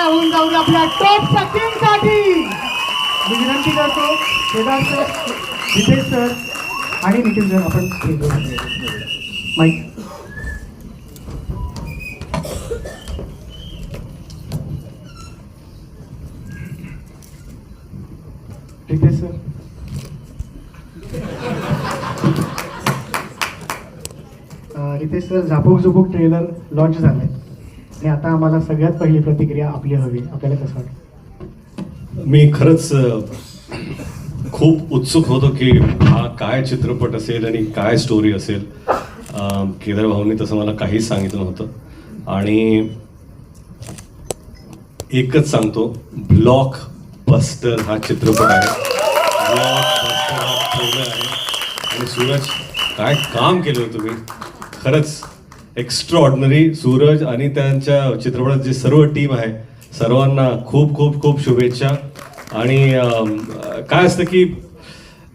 टाळ्या होऊन जाऊन आपल्या टॉपसाठी मी विनंती करतो केदार सर जितेश सर आणि नितीन सर आपण माईक. रितेश सर. अं, Ritesh sir Jhapuk Jhupuk trailer launch झालाय. आणि आता आम्हाला सगळ्यात पहिली प्रतिक्रिया आपली हवी. आपल्याला कसं वाटतं? मी खरंच खूप उत्सुक होतो की हा काय चित्रपट असेल आणि काय स्टोरी असेल. केदार भाऊंनी तसं मला काहीच सांगितलं नव्हतं. आणि एकच सांगतो ब्लॉक बस्टर हा चित्रपट आहे. ब्लॉक बस्टर हा आहे. आणि सूरज काय काम केलं होतं तुम्ही? खरंच एक्स्ट्रा ऑर्डिनरी सूरज आणि त्यांच्या चित्रपटात जे सर्व टीम आहे सर्वांना खूप खूप खूप शुभेच्छा. आणि काय असतं की